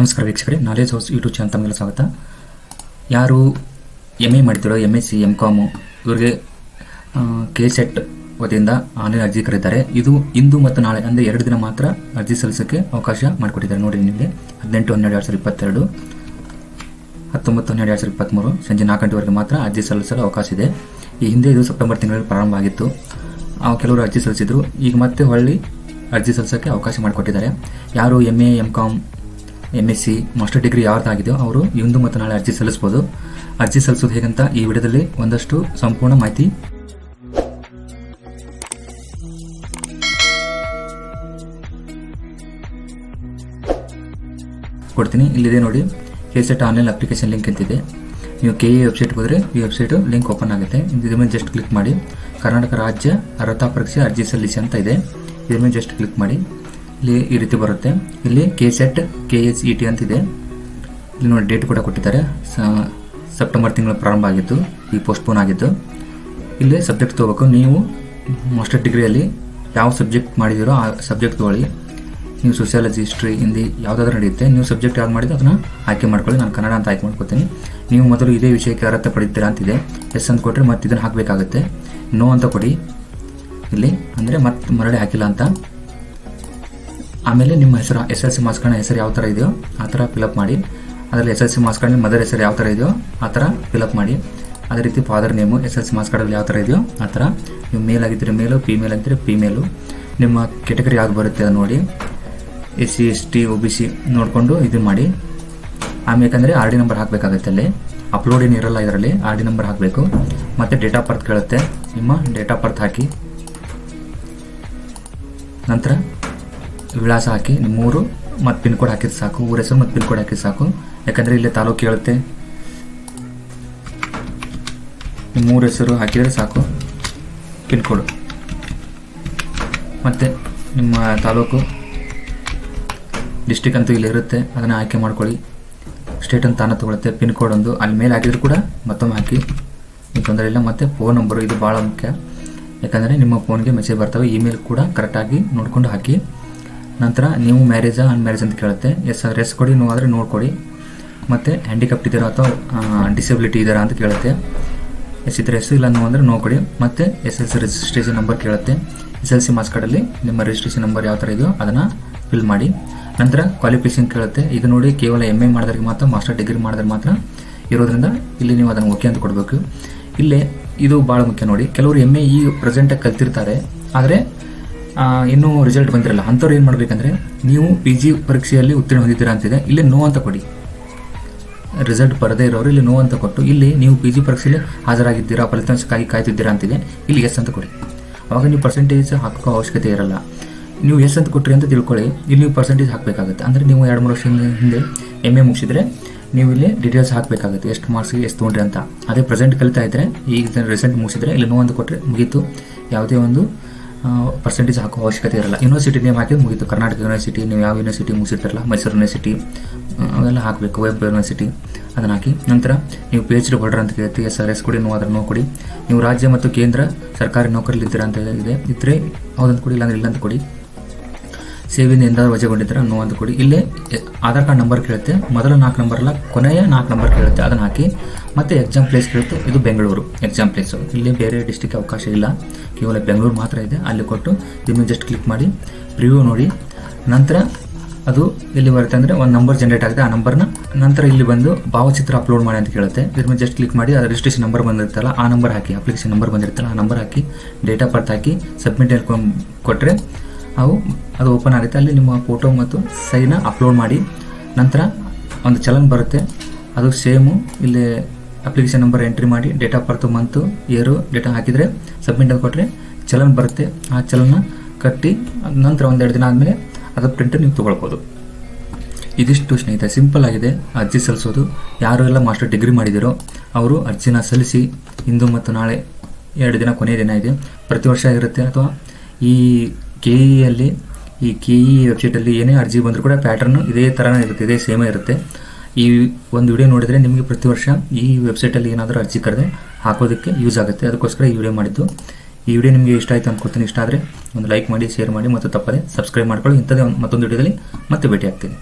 ನಮಸ್ಕಾರ ವೀಕ್ಷಕರೇ knowledge house YouTube channel ತಮಗೆಲ್ಲ ಸ್ವಾಗತ. ಯಾರು ಎಂ ಎ ಮಾಡ್ತಿರೋ M S C M Com ಇವರಿಗೆ ಕೆ ಸೆಟ್ ವತಿಯಿಂದ ಆನ್ಲೈನ್ ಅರ್ಜಿ ಕರೀತಾರೆ. ಇದು ಇಂದು ಮತ್ತು ನಾಳೆ, ಅಂದರೆ ಎರಡು ದಿನ ಮಾತ್ರ ಅರ್ಜಿ ಸಲ್ಲಿಸೋಕ್ಕೆ ಅವಕಾಶ ಮಾಡಿಕೊಟ್ಟಿದ್ದಾರೆ. ನೋಡಿ ನಿಮಗೆ, ಹದಿನೆಂಟು, ಹನ್ನೆರಡು, ಎರಡು ಸಾವಿರದ ಇಪ್ಪತ್ತೆರಡು, ಹತ್ತೊಂಬತ್ತು, ಹನ್ನೆರಡು, ಎರಡು ಸಾವಿರದ ಇಪ್ಪತ್ತ್ಮೂರು ಸಂಜೆ ನಾಲ್ಕು ಗಂಟೆವರೆಗೆ ಮಾತ್ರ ಅರ್ಜಿ ಸಲ್ಲಿಸಲು ಅವಕಾಶ ಇದೆ. ಈ ಹಿಂದೆ ಇದು ಸೆಪ್ಟೆಂಬರ್ ತಿಂಗಳಲ್ಲಿ ಪ್ರಾರಂಭ ಆಗಿತ್ತು. ಕೆಲವರು ಅರ್ಜಿ ಸಲ್ಲಿಸಿದ್ರು. ಈಗ ಮತ್ತೆ ಹೊಳ್ಳಿ ಅರ್ಜಿ ಸಲ್ಲಿಸೋಕ್ಕೆ ಅವಕಾಶ ಮಾಡಿಕೊಟ್ಟಿದ್ದಾರೆ. ಯಾರು M A M com M S C master degree ಯಾರ್ದಾಗಿದೆಯೋ ಅವರು ಇಂದು ಮತ್ತು ನಾಳೆ ಅರ್ಜಿ ಸಲ್ಲಿಸ್ಬೋದು. ಅರ್ಜಿ ಸಲ್ಲಿಸೋದು ಹೇಗಂತ ಈ ವಿಡಿಯೋದಲ್ಲಿ ಒಂದಷ್ಟು ಸಂಪೂರ್ಣ ಮಾಹಿತಿ. ಕೊಡ್ತೀನಿ. ಇಲ್ಲಿದೆ ನೋಡಿ. K set online application link ಅಂತಿದೆ. ನೀವು ಕೆ ಎ ವೆಬ್ಸೈಟ್ ಹೋದರೆ ಈ ವೆಬ್ಸೈಟು ಲಿಂಕ್ ಓಪನ್ ಆಗುತ್ತೆ. ಇದ್ರ ಮೇಲೆ ಜಸ್ಟ್ ಕ್ಲಿಕ್ ಮಾಡಿ. ಕರ್ನಾಟಕ ರಾಜ್ಯ ಅರ್ಹತಾ ಪರೀಕ್ಷೆ ಅರ್ಜಿ ಸಲ್ಲಿಸಿ ಅಂತ ಇದೆ. ಇದ್ರ ಮೇಲೆ ಜಸ್ಟ್ ಕ್ಲಿಕ್ ಮಾಡಿ. ಇಲ್ಲಿ ಈ ರೀತಿ ಬರುತ್ತೆ. ಇಲ್ಲಿ K set K S E T ಅಂತಿದೆ. ಇಲ್ಲಿ ನೋಡಿ ಡೇಟ್ ಕೂಡ ಕೊಟ್ಟಿದ್ದಾರೆ. ಸೆಪ್ಟೆಂಬರ್ ತಿಂಗಳು ಪ್ರಾರಂಭ ಆಗಿತ್ತು. ಈ ಪೋಸ್ಟ್ಪೋನ್ ಆಗಿತ್ತು. ಇಲ್ಲಿ ಸಬ್ಜೆಕ್ಟ್ ತೊಗೋಬೇಕು. ನೀವು ಮಾಸ್ಟರ್ ಡಿಗ್ರಿಯಲ್ಲಿ ಯಾವ ಸಬ್ಜೆಕ್ಟ್ ಮಾಡಿದಿರೋ ಆ ಸಬ್ಜೆಕ್ಟ್ ತೊಗೊಳ್ಳಿ. ನೀವು ಸೋಷಿಯಾಲಜಿ ಹಿಸ್ಟ್ರಿ ಹಿಂದಿ ಯಾವುದಾದ್ರೂ ನಡೆಯುತ್ತೆ. ನೀವು ಸಬ್ಜೆಕ್ಟ್ ಯಾವ್ದು ಮಾಡಿದ್ರೆ ಅದನ್ನು ಆಯ್ಕೆ ಮಾಡ್ಕೊಳ್ಳಿ. ನಾನು ಕನ್ನಡ ಅಂತ ಆಯ್ಕೆ ಮಾಡ್ಕೊತೀನಿ. ನೀವು ಮೊದಲು ಇದೇ ವಿಷಯಕ್ಕೆ ಅರ್ಹತೆ ಪಡಿತೀರಾ ಅಂತಿದೆ. ಎಸ್ ಅಂತ ಕೊಟ್ಟರೆ ಮತ್ತೆ ಇದನ್ನು ಹಾಕಬೇಕಾಗುತ್ತೆ. ನೋ ಅಂತ ಕೊಡಿ. ಇಲ್ಲಿ ಅಂದರೆ ಮತ್ತೆ ಮರಳಿ ಹಾಕಿಲ್ಲ ಅಂತ. ಆಮೇಲೆ ನಿಮ್ಮ ಹೆಸರು ಎಸ್ ಎಲ್ ಸಿ ಮಾರ್ಕ್ಸ್ ಹೆಸರು ಯಾವ ಥರ ಇದೆಯೋ ಆ ಥರ ಫಿಲಪ್ ಮಾಡಿ, ಅದರಲ್ಲಿ S L C marks mother ಹೆಸರು ಯಾವ ಥರ ಇದೆಯೋ ಆ ಥರ ಫಿಲಪ್ ಮಾಡಿ, ಅದೇ ರೀತಿ father name S L C marks ಯಾವ ಥರ ಇದೆಯೋ ಆ ಥರ ನೀವು ಮೇಲ್ ಆಗಿದ್ದರೆ ಮೇಲು ಫಿಮೇಲ್ ಆಗಿದ್ದರೆ ಫಿಮೇಲು ನಿಮ್ಮ ಕೆಟಗರಿ ಯಾವ್ದು ಬರುತ್ತೆ ಅದು ನೋಡಿ S C S T O B C ನೋಡಿಕೊಂಡು ಇದು ಮಾಡಿ, ಆಮೇಲೆ ಆರ್ ಡಿ ನಂಬರ್ ಹಾಕಬೇಕಾಗುತ್ತೆ ಅಲ್ಲಿ ಅಪ್ಲೋಡ್ ಏನು ಇರಲ್ಲ ಇದರಲ್ಲಿ ಆರ್ ಡಿ ನಂಬರ್ ಹಾಕಬೇಕು, ಮತ್ತು ಡೇಟ್ ಆಫ್ ಬರ್ತ್ ಕೇಳುತ್ತೆ, ನಿಮ್ಮ ಡೇಟ್ ಆಫ್ ಬರ್ತ್ ಹಾಕಿ, ನಂತರ ವಿಳಾಸ ಹಾಕಿ ನಿಮ್ಮೂರು ಮತ್ತು ಪಿನ್ ಕೋಡ್ ಹಾಕಿದ್ರೆ ಸಾಕು. ಊರ ಹೆಸರು ಮತ್ತು ಪಿನ್ ಕೋಡ್ ಹಾಕಿದ್ರೆ ಸಾಕು. ಯಾಕಂದರೆ ಇಲ್ಲೇ ತಾಲೂಕು ಕೇಳುತ್ತೆ. ನಿಮ್ಮೂರ ಹೆಸರು ಹಾಕಿದರೆ ಸಾಕು. Pin code. ಮತ್ತು ನಿಮ್ಮ ತಾಲೂಕು ಡಿಸ್ಟಿಕ್ ಅಂತೂ ಇಲ್ಲಿ ಇರುತ್ತೆ. ಅದನ್ನು ಆಯ್ಕೆ ಮಾಡ್ಕೊಳ್ಳಿ. ಸ್ಟೇಟ್ ಅಂತ ತಾನ ತೊಗೊಳುತ್ತೆ. ಪಿನ್ ಕೋಡ್ ಒಂದು. ಅಲ್ಲಿ ಮೇಲೆ ಹಾಕಿದ್ರು ಕೂಡ ಮತ್ತೊಮ್ಮೆ ಹಾಕಿ. ಏನು ತೊಂದರೆ ಇಲ್ಲ. ಮತ್ತು ಫೋನ್ ನಂಬರು ಇದು ಭಾಳ ಮುಖ್ಯ. ಯಾಕಂದರೆ ನಿಮ್ಮ ಫೋನ್ಗೆ ಮೆಸೇಜ್ ಬರ್ತವೆ. ಇಮೇಲ್ ಕೂಡ ಕರೆಕ್ಟಾಗಿ ನೋಡಿಕೊಂಡು ಹಾಕಿ. ನಂತರ ನೀವು ಮ್ಯಾರೇಜಾ ಅನ್ಮ್ಯಾರೇಜ್ ಅಂತ ಕೇಳುತ್ತೆ. ಎಸ್ ರೆಸ್ ಕೊಡಿ ಆದರೆ ನೋಡ್ಕೊಡಿ ಮತ್ತು ಹ್ಯಾಂಡಿಕ್ಯಾಪ್ಟ್ ಇದ್ದೀರಾ ಅಥವಾ ಡಿಸೇಬಿಲಿಟಿ ಇದ್ದೀರಾ ಅಂತ ಕೇಳುತ್ತೆ. ಎಸ್ ಇದ್ರೆ ಎಸ್ ಇಲ್ಲ ನೋ ಅಂದರೆ ನೋ ಕೊಡಿ. ಮತ್ತು S L C registration number ಕೇಳುತ್ತೆ. ಎಸ್ ಎಲ್ ಸಿ ಮಾರ್ಕ್ಸ್ ಕಾರ್ಡಲ್ಲಿ ನಿಮ್ಮ ರಿಜಿಸ್ಟ್ರೇಷನ್ ನಂಬರ್ ಯಾವ ಥರ ಇದೆಯೋ ಅದನ್ನು ಫಿಲ್ ಮಾಡಿ. ನಂತರ ಕ್ವಾಲಿಫಿಕೇಷನ್ ಕೇಳುತ್ತೆ. ಇದು ನೋಡಿ ಕೇವಲ ಎಂ ಎ ಮಾಡಿದ್ರಿಗೆ ಮಾತ್ರ ಮಾಸ್ಟರ್ ಡಿಗ್ರಿ ಮಾಡಿದ್ರೆ ಮಾತ್ರ ಇರೋದ್ರಿಂದ ಇಲ್ಲಿ ನೀವು ಅದನ್ನು ಓಕೆ ಅಂತ ಕೊಡಬೇಕು. ಇಲ್ಲೇ ಇದು ಭಾಳ ಮುಖ್ಯ ನೋಡಿ. ಕೆಲವರು ಎಂ ಎ ಈ ಪ್ರೆಸೆಂಟಾಗಿ ಕಲ್ತಿರ್ತಾರೆ. ಆದರೆ ಇನ್ನೂ ರಿಸಲ್ಟ್ ಬಂದಿರಲ್ಲ. ಅಂಥವ್ರು ಏನು ಮಾಡಬೇಕಂದ್ರೆ, ನೀವು ಪಿ ಜಿ ಪರೀಕ್ಷೆಯಲ್ಲಿ ಉತ್ತೀರ್ಣ ಹೊಂದಿದ್ದೀರಾ ಅಂತಿದೆ ಇಲ್ಲಿ ನೋ ಅಂತ ಕೊಡಿ. ರಿಸಲ್ಟ್ ಬರದೇ ಇರೋರು ಇಲ್ಲಿ ನೋ ಅಂತ ಕೊಟ್ಟು, ಇಲ್ಲಿ ನೀವು ಪಿ ಜಿ ಪರೀಕ್ಷೆಯಲ್ಲಿ ಹಾಜರಾಗಿದ್ದೀರಾ, ಫಲಿತಾಂಶಕ್ಕಾಗಿ ಕಾಯ್ತಿದ್ದೀರಾ ಅಂತಿದೆ ಇಲ್ಲಿ ಎಸ್ ಅಂತ ಕೊಡಿ. ಅವಾಗ ನೀವು ಪರ್ಸೆಂಟೇಜ್ ಹಾಕೋ ಅವಶ್ಯಕತೆ ಇರಲ್ಲ. ನೀವು ಎಸ್ ಅಂತ ಕೊಟ್ರಿ ಅಂತ ತಿಳ್ಕೊಳ್ಳಿ, ಇಲ್ಲಿ ನೀವು ಪರ್ಸೆಂಟೇಜ್ ಹಾಕಬೇಕಾಗುತ್ತೆ. ಅಂದರೆ ನೀವು ಎರಡು ಮೂರು ವರ್ಷ ಹಿಂದೆ ಎಂ ಎ ಮುಗಿಸಿದ್ರೆ, ನೀವು ಇಲ್ಲಿ ಡೀಟೇಲ್ಸ್ ಹಾಕಬೇಕಾಗುತ್ತೆ, ಎಷ್ಟು ಮಾರ್ಕ್ಸ್ಗೆ ಎಷ್ಟು ತೊಗೊಂಡ್ರಿ ಅಂತ. ಅದೇ ಪ್ರೆಸೆಂಟ್ ಕಲಿತಾ ಇದ್ದರೆ ಈಗ ರಿಸಲ್ಟ್ ಮುಗಿಸಿದ್ರೆ, ಇಲ್ಲಿ ನೋ ಅಂತ ಕೊಟ್ಟರೆ ಮುಗೀತು. ಯಾವುದೇ ಒಂದು ಪರ್ಸೆಂಟೇಜ್ ಹಾಕೋ ಅವಶ್ಯಕತೆ ಇರಲ್ಲ. ಯೂನಿವರ್ಸಿಟಿ ನೇಮ್ ಹಾಕಿದ್ರೆ ಮುಗಿತು. ಕರ್ನಾಟಕ ಯೂನಿವರ್ಸಿಟಿ ನೀವು ಯಾವ ಯೂನಿವರ್ಸಿಟಿ ಮುಗಿಸಿರ್ತಾರಲ್ಲ? ಮೈಸೂರು ಯೂನಿವರ್ಸಿಟಿ ಅವೆಲ್ಲ ಹಾಕಬೇಕು. ವೆಬ್ ಯೂನಿವರ್ಸಿಟಿ ಅದನ್ನು ಹಾಕಿ. ನಂತರ ನೀವು ಪಿ ಎಚ್ ಡಿ ಹೋಲ್ಡರ್ ಅಂತ ಕೇಳ್ತೀವಿ. ಎಸ್ ಆರ್ ಎಸ್ ಕೊಡಿ ನೀವು ಅದನ್ನು ಕೊಡಿ. ನೀವು ರಾಜ್ಯ ಮತ್ತು ಕೇಂದ್ರ ಸರ್ಕಾರಿ ನೌಕರಿಲಿದ್ದೀರಾ ಅಂತ ಇದೆ. ಇದ್ದರೆ ಹೌದಂತ ಕೊಡಿ, ಇಲ್ಲಾಂದ್ರೆ ಇಲ್ಲ ಅಂತ ಕೊಡಿ. ಸೇವೆಯಿಂದ ಏನಾದರೂ ವಜೆಗೊಂಡಿದ್ದರೆ ನೋ ಅಂತ ಕೊಡಿ. ಇಲ್ಲೇ ಆಧಾರ್ ಕಾರ್ಡ್ ನಂಬರ್ ಕೇಳುತ್ತೆ. ಮೊದಲ ನಾಲ್ಕು ನಂಬರ್ ಅಲ್ಲ, ಕೊನೆಯ ನಾಲ್ಕು ನಂಬರ್ ಕೇಳುತ್ತೆ. ಅದನ್ನು ಹಾಕಿ, ಮತ್ತೆ ಎಕ್ಸಾಮ್ ಪ್ಲೇಸ್ ಕೇಳುತ್ತೆ. ಇದು ಬೆಂಗಳೂರು ಎಕ್ಸಾಮ್ ಪ್ಲೇಸು ಇಲ್ಲಿ ಬೇರೆ ಡಿಸ್ಟಿಕ್ ಅವಕಾಶ ಇಲ್ಲ. ಕೇವಲ ಬೆಂಗಳೂರು ಮಾತ್ರ ಇದೆ. ಅಲ್ಲಿ ಕೊಟ್ಟು ಇದನ್ನು ಜಸ್ಟ್ ಕ್ಲಿಕ್ ಮಾಡಿ ಪ್ರಿವ್ಯೂ ನೋಡಿ. ನಂತರ ಅದು ಇಲ್ಲಿ ಬರುತ್ತೆ ಅಂದರೆ ಒಂದು ನಂಬರ್ ಜನರೇಟ್ ಆಗುತ್ತೆ. ಆ ನಂಬರ್ನ ನಂತರ ಇಲ್ಲಿ ಬಂದು ಭಾವಚಿತ್ರ ಅಪ್ಲೋಡ್ ಮಾಡಿ ಅಂತ ಕೇಳುತ್ತೆ. ಮೇಲೆ ಜಸ್ಟ್ ಕ್ಲಿಕ್ ಮಾಡಿ ಅದು ರಿಜಿಸ್ಟ್ರೇಷನ್ ನಂಬರ್ ಬಂದಿರ್ತಲ್ಲ ಆ ನಂಬರ್ ಹಾಕಿ ಅಪ್ಲಿಕೇಶನ್ ನಂಬರ್ ಬಂದಿರ್ತಲ್ಲ ಆ ನಂಬರ್ ಹಾಕಿ ಡೇಟ್ ಆಫ್ ಬರ್ತ್ ಹಾಕಿ ಸಬ್ಮಿಟ್ ಕೊಟ್ಟರೆ ಅವು ಅದು ಓಪನ್ ಆಗುತ್ತೆ. ಅಲ್ಲಿ ನಿಮ್ಮ ಫೋಟೋ ಮತ್ತು ಸೈನ ಅಪ್ಲೋಡ್ ಮಾಡಿ. ನಂತರ ಒಂದು ಚಲನ್ ಬರುತ್ತೆ. ಅದು ಸೇಮು ಇಲ್ಲಿ ಅಪ್ಲಿಕೇಶನ್ ನಂಬರ್ ಎಂಟ್ರಿ ಮಾಡಿ date of birth month year data ಹಾಕಿದರೆ ಸಬ್ಮಿಟ್ ಅಂತ ಕೊಟ್ಟರೆ ಚಲನ್ ಬರುತ್ತೆ. ಆ ಚಲನ ಕಟ್ಟಿ, ಅದ್ ನಂತರ ಒಂದೆರಡು ದಿನ ಆದಮೇಲೆ ಅದು ಪ್ರಿಂಟ್ ನೀವು ತೊಗೊಳ್ಬೋದು. ಇದಿಷ್ಟು ಸ್ನೇಹಿತ ಸಿಂಪಲ್ ಆಗಿದೆ. ಅರ್ಜಿ ಸಲ್ಲಿಸೋದು. ಯಾರು ಎಲ್ಲ ಮಾಸ್ಟರ್ ಡಿಗ್ರಿ ಮಾಡಿದಿರೋ, ಅವರು ಅರ್ಜಿನ ಸಲ್ಲಿಸಿ, ಇಂದು ಮತ್ತು ನಾಳೆ ಎರಡು ದಿನ ಕೊನೆಯ ದಿನ ಇದೆ. ಪ್ರತಿ ವರ್ಷ ಇರುತ್ತೆ. ಅಥವಾ ಈ ಕೆ ಇಯಲ್ಲಿ ಈ ಕೆ ಇ ವೆಬ್ಸೈಟಲ್ಲಿ ಏನೇ ಅರ್ಜಿ ಬಂದರೂ ಕೂಡ ಪ್ಯಾಟರ್ನ್ ಇದೇ ಥರನೇ ಇರುತ್ತೆ, ಇದೇ ಸೇಮೇ ಇರುತ್ತೆ. ಈ ಒಂದು ವಿಡಿಯೋ ನೋಡಿದರೆ ನಿಮಗೆ ಪ್ರತಿ ವರ್ಷ ಈ ವೆಬ್ಸೈಟಲ್ಲಿ ಏನಾದರೂ ಅರ್ಜಿ ಕರೆದೆ ಹಾಕೋದಕ್ಕೆ ಯೂಸ್ ಆಗುತ್ತೆ. ಅದಕ್ಕೋಸ್ಕರ ಈ ವಿಡಿಯೋ ಮಾಡಿದ್ದು. ಈ ವಿಡಿಯೋ ನಿಮಗೆ ಇಷ್ಟ ಆಯಿತು ಅಂದ್ಕೊತೀನಿ ಇಷ್ಟ ಆದರೆ ಒಂದು ಲೈಕ್ ಮಾಡಿ ಶೇರ್ ಮಾಡಿ ಮತ್ತು ತಪ್ಪದೆ ಸಬ್ಸ್ಕ್ರೈಬ್ ಮಾಡ್ಕೊಳ್ಳಿ. ಇಂಥದ್ದೇ ಮತ್ತೊಂದು ವಿಡಿಯೋದಲ್ಲಿ ಮತ್ತೆ ಭೇಟಿ ಆಗ್ತೀನಿ